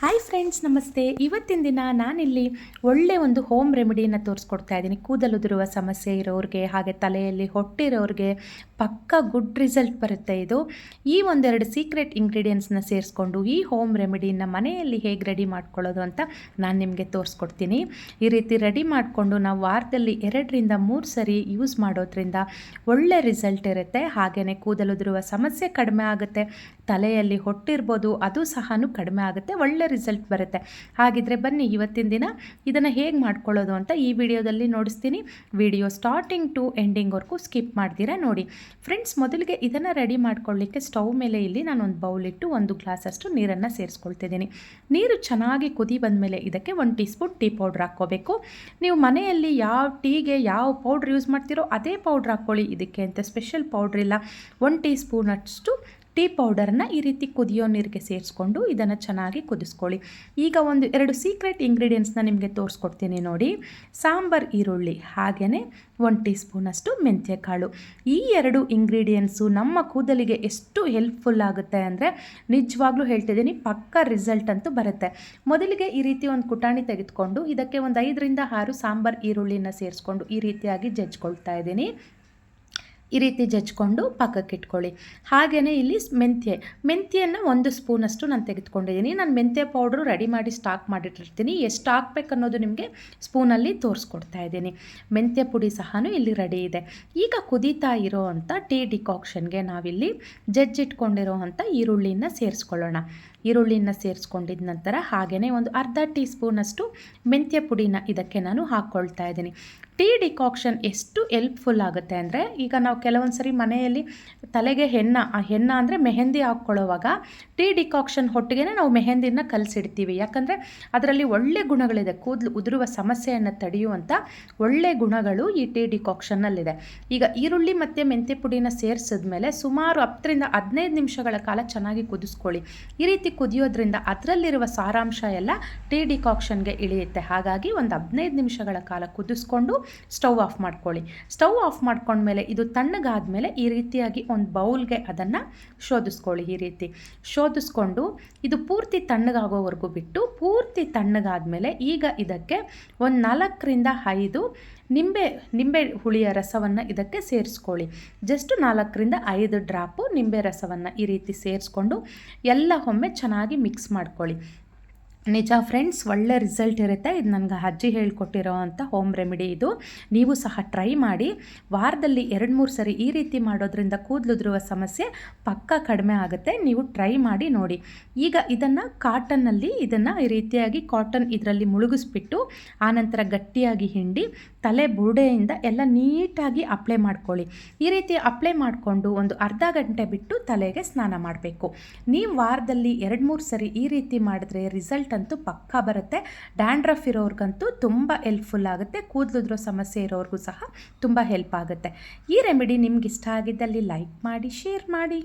Hi friends ನಮಸ್ತೆ. ಇವತ್ತಿನ ದಿನ ನಾನಿಲ್ಲಿ ಒಳ್ಳೆ ಒಂದು ಹೋಮ್ ರೆಮಿಡಿಯನ್ನು ತೋರಿಸ್ಕೊಡ್ತಾ ಇದ್ದೀನಿ. ಕೂದಲುದುರುವ ಸಮಸ್ಯೆ ಇರೋರಿಗೆ, ಹಾಗೆ ತಲೆಯಲ್ಲಿ ಹೊಟ್ಟಿರೋರಿಗೆ ಪಕ್ಕ ಗುಡ್ ರಿಸಲ್ಟ್ ಬರುತ್ತೆ ಇದು. ಈ ಒಂದೆರಡು ಸೀಕ್ರೆಟ್ ಇಂಗ್ರೀಡಿಯೆಂಟ್ಸ್ನ ಸೇರಿಸ್ಕೊಂಡು ಈ ಹೋಮ್ ರೆಮಿಡಿನ ಮನೆಯಲ್ಲಿ ಹೇಗೆ ರೆಡಿ ಮಾಡ್ಕೊಳ್ಳೋದು ಅಂತ ನಾನು ನಿಮಗೆ ತೋರಿಸ್ಕೊಡ್ತೀನಿ. ಈ ರೀತಿ ರೆಡಿ ಮಾಡಿಕೊಂಡು ನಾವು ವಾರದಲ್ಲಿ ಎರಡರಿಂದ ಮೂರು ಸರಿ ಯೂಸ್ ಮಾಡೋದ್ರಿಂದ ಒಳ್ಳೆ ರಿಸಲ್ಟ್ ಇರುತ್ತೆ. ಹಾಗೆಯೇ ಕೂದಲುದುರುವ ಸಮಸ್ಯೆ ಕಡಿಮೆ ಆಗುತ್ತೆ. ತಲೆಯಲ್ಲಿ ಹೊಟ್ಟಿರ್ಬೋದು, ಅದು ಸಹ ಕಡಿಮೆ ಆಗುತ್ತೆ. ಒಳ್ಳೆ ರಿಸಲ್ಟ್ ಬರುತ್ತೆ. ಹಾಗಿದ್ರೆ ಬನ್ನಿ ಇವತ್ತಿನ ದಿನ ಇದನ್ನು ಹೇಗೆ ಮಾಡ್ಕೊಳ್ಳೋದು ಅಂತ ಈ ವಿಡಿಯೋದಲ್ಲಿ ನೋಡಿಸ್ತೀನಿ. ವಿಡಿಯೋ ಸ್ಟಾರ್ಟಿಂಗ್ ಟು ಎಂಡಿಂಗ್ವರೆಗೂ ಸ್ಕಿಪ್ ಮಾಡ್ತೀರಾ ನೋಡಿ. ಫ್ರೆಂಡ್ಸ್ ಮೊದಲಿಗೆ ಇದನ್ನು ರೆಡಿ ಮಾಡ್ಕೊಳ್ಳಿಕ್ಕೆ ಸ್ಟವ್ ಮೇಲೆ ಇಲ್ಲಿ ನಾನು ಒಂದು ಬೌಲ್ ಇಟ್ಟು ಒಂದು ಗ್ಲಾಸಷ್ಟು ನೀರನ್ನು ಸೇರಿಸ್ಕೊಳ್ತಿದ್ದೀನಿ. ನೀರು ಚೆನ್ನಾಗಿ ಕುದಿ ಬಂದಮೇಲೆ ಇದಕ್ಕೆ ಒಂದು ಟೀ ಸ್ಪೂನ್ ಟೀ ಪೌಡ್ರ್ ಹಾಕ್ಕೋಬೇಕು. ನೀವು ಮನೆಯಲ್ಲಿ ಯಾವ ಟೀಗೆ ಯಾವ ಪೌಡ್ರ್ ಯೂಸ್ ಮಾಡ್ತೀರೋ ಅದೇ ಪೌಡ್ರ್ ಹಾಕ್ಕೊಳ್ಳಿ. ಇದಕ್ಕೆ ಅಂತ ಸ್ಪೆಷಲ್ ಪೌಡ್ರ್ ಇಲ್ಲ. ಒಂದು ಟೀ ಸ್ಪೂನಷ್ಟು ಟೀ ಪೌಡರನ್ನ ಈ ರೀತಿ ಕುದಿಯೋ ನೀರಿಗೆ ಸೇರಿಸ್ಕೊಂಡು ಇದನ್ನು ಚೆನ್ನಾಗಿ ಕುದಿಸ್ಕೊಳ್ಳಿ. ಈಗ ಒಂದು ಎರಡು ಸೀಕ್ರೆಟ್ ಇಂಗ್ರೀಡಿಯೆಂಟ್ಸ್ನ ನಿಮಗೆ ತೋರಿಸ್ಕೊಡ್ತೀನಿ ನೋಡಿ. ಸಾಂಬಾರ್ ಈರುಳ್ಳಿ ಹಾಗೆಯೇ ಒಂದು ಟೀ ಸ್ಪೂನಷ್ಟು ಮೆಂತ್ಯ ಕಾಳು ಈ ಎರಡು ಇಂಗ್ರೀಡಿಯೆಂಟ್ಸು ನಮ್ಮ ಕೂದಲಿಗೆ ಎಷ್ಟು ಹೆಲ್ಪ್ಫುಲ್ ಆಗುತ್ತೆ ಅಂದರೆ ನಿಜವಾಗ್ಲೂ ಹೇಳ್ತಿದ್ದೀನಿ ಪಕ್ಕ ರಿಸಲ್ಟ್ ಅಂತೂ ಬರುತ್ತೆ. ಮೊದಲಿಗೆ ಈ ರೀತಿ ಒಂದು ಕುಟಾಣಿ ತೆಗೆದುಕೊಂಡು ಇದಕ್ಕೆ ಒಂದು ಐದರಿಂದ ಆರು ಸಾಂಬಾರ್ ಈರುಳ್ಳಿನ ಸೇರಿಸ್ಕೊಂಡು ಈ ರೀತಿಯಾಗಿ ಜಜ್ಜಿಕೊಳ್ತಾ ಇದ್ದೀನಿ. ಈ ರೀತಿ ಜಜ್ಕೊಂಡು ಪಕ್ಕಕ್ಕೆ ಇಟ್ಕೊಳ್ಳಿ. ಹಾಗೆಯೇ ಇಲ್ಲಿ ಮೆಂತ್ಯೆ ಮೆಂತ್ಯನ ಒಂದು ಸ್ಪೂನಷ್ಟು ನಾನು ತೆಗೆದುಕೊಂಡಿದ್ದೀನಿ. ನಾನು ಮೆಂತ್ಯ ಪೌಡ್ರು ರೆಡಿ ಮಾಡಿ ಸ್ಟಾಕ್ ಮಾಡಿಟ್ಟಿರ್ತೀನಿ. ಎಷ್ಟು ಹಾಕ್ಬೇಕು ಅನ್ನೋದು ನಿಮಗೆ ಸ್ಪೂನಲ್ಲಿ ತೋರಿಸ್ಕೊಡ್ತಾ ಇದ್ದೀನಿ. ಮೆಂತ್ಯ ಪುಡಿ ಸಹ ಇಲ್ಲಿ ರೆಡಿ ಇದೆ. ಈಗ ಕುದೀತಾ ಇರೋ ಅಂಥ ಟೀ ಡಿಕಾಕ್ಷನ್ಗೆ ನಾವಿಲ್ಲಿ ಜಜ್ಜಿಟ್ಕೊಂಡಿರೋ ಅಂಥ ಈರುಳ್ಳಿನ ಸೇರಿಸ್ಕೊಳ್ಳೋಣ. ಈರುಳ್ಳಿನ ಸೇರಿಸ್ಕೊಂಡಿದ ನಂತರ ಹಾಗೆಯೇ ಒಂದು ಅರ್ಧ ಟೀ ಸ್ಪೂನಷ್ಟು ಮೆಂತ್ಯ ಪುಡಿನ ಇದಕ್ಕೆ ನಾನು ಹಾಕ್ಕೊಳ್ತಾ ಇದ್ದೀನಿ. ಟೀ ಡಿಕಾಕ್ಷನ್ ಎಷ್ಟು ಎಲ್ಪ್ಫುಲ್ ಆಗುತ್ತೆ ಅಂದರೆ ಈಗ ನಾವು ಕೆಲವೊಂದು ಸರಿ ಮನೆಯಲ್ಲಿ ತಲೆಗೆ ಹೆಣ್ಣ, ಆ ಹೆಣ್ಣ ಅಂದರೆ ಮೆಹೆಂದಿ ಹಾಕ್ಕೊಳ್ಳೋವಾಗ ಟೀ ಡಿಕಾಕ್ಷನ್ ಹೊಟ್ಟಿಗೆ ನಾವು ಮೆಹಂದಿನ ಕಲಸಿಡ್ತೀವಿ. ಯಾಕಂದರೆ ಅದರಲ್ಲಿ ಒಳ್ಳೆ ಗುಣಗಳಿದೆ. ಕೂದಲು ಉದುರುವ ಸಮಸ್ಯೆಯನ್ನು ತಡೆಯುವಂಥ ಒಳ್ಳೆ ಗುಣಗಳು ಈ ಟೀ ಡಿಕಾಕ್ಷನ್ನಲ್ಲಿದೆ. ಈಗ ಈರುಳ್ಳಿ ಮತ್ತು ಮೆಂತ್ಯ ಪುಡಿನ ಸೇರಿಸಿದ್ಮೇಲೆ ಸುಮಾರು ಹತ್ತರಿಂದ ಹದಿನೈದು ನಿಮಿಷಗಳ ಕಾಲ ಚೆನ್ನಾಗಿ ಕುದಿಸ್ಕೊಳ್ಳಿ. ಈ ರೀತಿ ಕುದಿಯೋದ್ರಿಂದ ಅದರಲ್ಲಿರುವ ಸಾರಾಂಶ ಎಲ್ಲ ಟೀ ಡಿಕಾಕ್ಷನ್ಗೆ ಇಳಿಯುತ್ತೆ. ಹಾಗಾಗಿ ಒಂದು ಹದಿನೈದು ನಿಮಿಷಗಳ ಕಾಲ ಕುದಿಸ್ಕೊಂಡು ಸ್ಟವ್ ಆಫ್ ಮಾಡ್ಕೊಳ್ಳಿ. ಸ್ಟವ್ ಆಫ್ ಮಾಡ್ಕೊಂಡ್ಮೇಲೆ ಇದು ತಣ್ಣಗಾದಮೇಲೆ ಈ ರೀತಿಯಾಗಿ ಒಂದು ಬೌಲ್ಗೆ ಅದನ್ನು ಶೋಧಿಸ್ಕೊಳ್ಳಿ ಈ ರೀತಿ. ಶೋಧಿಸ್ಕೊಂಡು ಇದು ಪೂರ್ತಿ ತಣ್ಣಗಾಗೋವರೆಗೂ ಬಿಟ್ಟು ಪೂರ್ತಿ ತಣ್ಣಗಾದಮೇಲೆ ಈಗ ಇದಕ್ಕೆ ಒಂದು ನಾಲ್ಕರಿಂದ ಐದು ನಿಂಬೆ ನಿಂಬೆ ಹುಳಿಯ ರಸವನ್ನು ಇದಕ್ಕೆ ಸೇರಿಸ್ಕೊಳ್ಳಿ. ಜಸ್ಟ್ ನಾಲ್ಕರಿಂದ ಐದು ಡ್ರಾಪು ನಿಂಬೆ ರಸವನ್ನು ಈ ರೀತಿ ಸೇರಿಸ್ಕೊಂಡು ಎಲ್ಲ ಒಮ್ಮೆ ಚೆನ್ನಾಗಿ ಮಿಕ್ಸ್ ಮಾಡ್ಕೊಳ್ಳಿ. ನಿಜ ಫ್ರೆಂಡ್ಸ್ ಒಳ್ಳೆ ರಿಸಲ್ಟ್ ಇರುತ್ತೆ. ಇದು ನನಗೆ ಅಜ್ಜಿ ಹೇಳ್ಕೊಟ್ಟಿರೋ ಅಂಥ ಹೋಮ್ ರೆಮಿಡಿ ಇದು. ನೀವು ಸಹ ಟ್ರೈ ಮಾಡಿ. ವಾರದಲ್ಲಿ ಎರಡು ಮೂರು ಸರಿ ಈ ರೀತಿ ಮಾಡೋದ್ರಿಂದ ಕೂದಲುದ್ರುವ ಸಮಸ್ಯೆ ಪಕ್ಕ ಕಡಿಮೆ ಆಗುತ್ತೆ. ನೀವು ಟ್ರೈ ಮಾಡಿ ನೋಡಿ. ಈಗ ಇದನ್ನು ಕಾಟನ್ನಲ್ಲಿ ಇದನ್ನು ಈ ರೀತಿಯಾಗಿ ಕಾಟನ್ ಇದರಲ್ಲಿ ಮುಳುಗಿಸ್ಬಿಟ್ಟು ಆನಂತರ ಗಟ್ಟಿಯಾಗಿ ಹಿಂಡಿ, ತಲೆ ಬುರುಡೆಯಿಂದ ಎಲ್ಲ ನೀಟಾಗಿ ಅಪ್ಲೈ ಮಾಡ್ಕೊಳ್ಳಿ. ಈ ರೀತಿ ಅಪ್ಲೈ ಮಾಡಿಕೊಂಡು ಒಂದು ಅರ್ಧ ಗಂಟೆ ಬಿಟ್ಟು ತಲೆಗೆ ಸ್ನಾನ ಮಾಡಬೇಕು. ನೀವು ವಾರದಲ್ಲಿ ಎರಡು ಮೂರು ಸರಿ ಈ ರೀತಿ ಮಾಡಿದ್ರೆ ರಿಸಲ್ಟ್ ಅಂತೂ ಪಕ್ಕಾ ಬರುತ್ತೆ. ಡ್ಯಾಂಡ್ರಫ್ ಇರೋರ್ಗಂತೂ ತುಂಬ ಹೆಲ್ಪ್ಫುಲ್ ಆಗುತ್ತೆ. ಕೂದಲುದ್ರೋ ಸಮಸ್ಯೆ ಇರೋರಿಗೂ ಸಹ ತುಂಬ ಹೆಲ್ಪ್ ಆಗುತ್ತೆ. ಈ ರೆಮಿಡಿ ನಿಮ್ಗೆ ಇಷ್ಟ ಆಗಿದ್ದಲ್ಲಿ ಲೈಕ್ ಮಾಡಿ ಶೇರ್ ಮಾಡಿ.